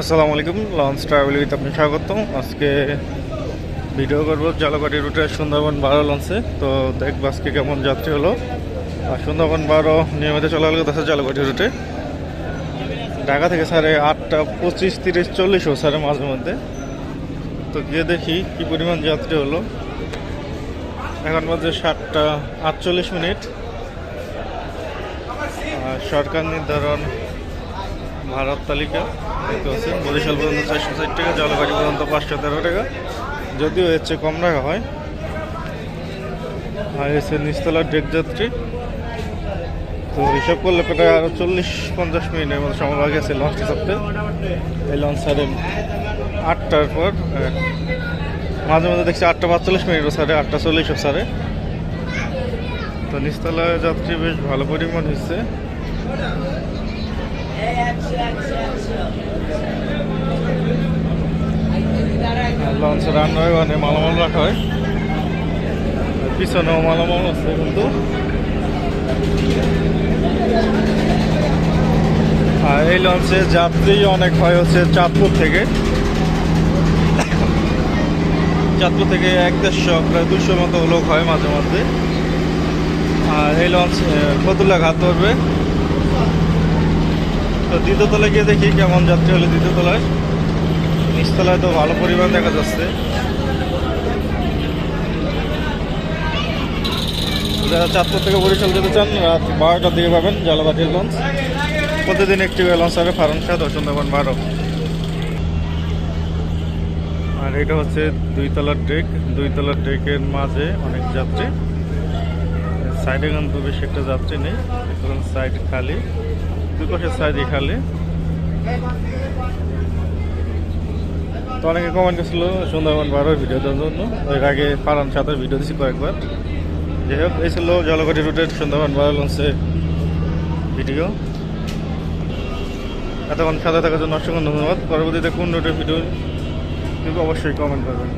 আসসালামু আলাইকুম launch travel with আপনি স্বাগতম। আজকে ভিডিও করব জালকাটি রুটে সুন্দরবন বারো লঞ্চে তো দেখব আজকে কেমন যাত্রী হলো। আর সুন্দরবন বারো নিয়মিত চলা হলো আছে জালকাটি রুটে। ঢাকা থেকে সাড়ে আটটা পঁচিশ, তিরিশ চল্লিশও সাড়ে মাঝে মধ্যে। তো গিয়ে দেখি কি পরিমাণ যাত্রী হলো। এখন বাজে সাতটা আটচল্লিশ মিনিট। সরকার নির্ধারণ ভারত তালিকা দেখতে পাচ্ছেন বরিশাল পর্যন্ত চারশো ষাট টাকা জলবাড়ি পর্যন্ত পাঁচশো তেরো টাকা। যদিও এর চেয়ে কম রাখা হয়। আর এসে নিচতলার ডেক যাত্রী। তো হিসাব করলে প্রায় আরও চল্লিশ পঞ্চাশ মিনিটের মতো সময় লাগে গেছে লঞ্চটি চাপতে এই লঞ্চ সাড়ে আটটার পর আহ, মাঝে মাঝে দেখছি আটটা পাঁচচল্লিশ মিনিটও সাড়ে আটটা চল্লিশও সাড়ে তো নিচতলায় যাত্রী বেশ ভালো পরিমাণ হচ্ছে লঞ্চ রান্না হয় মানে মালামাল রাখা হয়। পিছনেও মালামাল আছে কিন্তু। আর এই লঞ্চে যাত্রী অনেক হয় হচ্ছে চাঁদপুর থেকে। চাঁদপুর থেকে এক দেড়শো, প্রায় দুশো মতো লোক হয় মাঝে মধ্যে। আর এই লঞ্চ ফতুল্লা ঘাট ধরবে। তো দ্বিতীয় তলায় গিয়ে দেখি কেমন যাত্রী হলে দ্বিতীয় তলায়। নিচতলায় তো ভালো পরিমাণ দেখা যাচ্ছে। যারা চাঁদপুর থেকে বরিশাল যেতে চান, রাত বারোটার দিকে পাবেন জালাবাটির লঞ্চ প্রতিদিন একটি লঞ্চ হবে ফারুন শাহ সুন্দরবন বারো। আর এটা হচ্ছে দুই তলার ডেক দুই তলার ডেকের মাঝে অনেক যাত্রী। সাইডে কিন্তু বেশি একটা যাত্রী নেই সাইড খালি। দুই পাশের সাইডই খালি। তো অনেকে কমেন্ট করছিল সুন্দরবন বারোর ভিডিও দেওয়ার জন্য। এর আগে পালন সাথে ভিডিও দিয়েছি কয়েকবার। যাই হোক, এই ছিল জলকাটি রুটের সুন্দরবন বারো লঞ্চে ভিডিও এতক্ষণ সাথে থাকার জন্য অসংখ্য ধন্যবাদ। পরবর্তীতে কোন রুটের ভিডিও কিন্তু অবশ্যই কমেন্ট করবেন।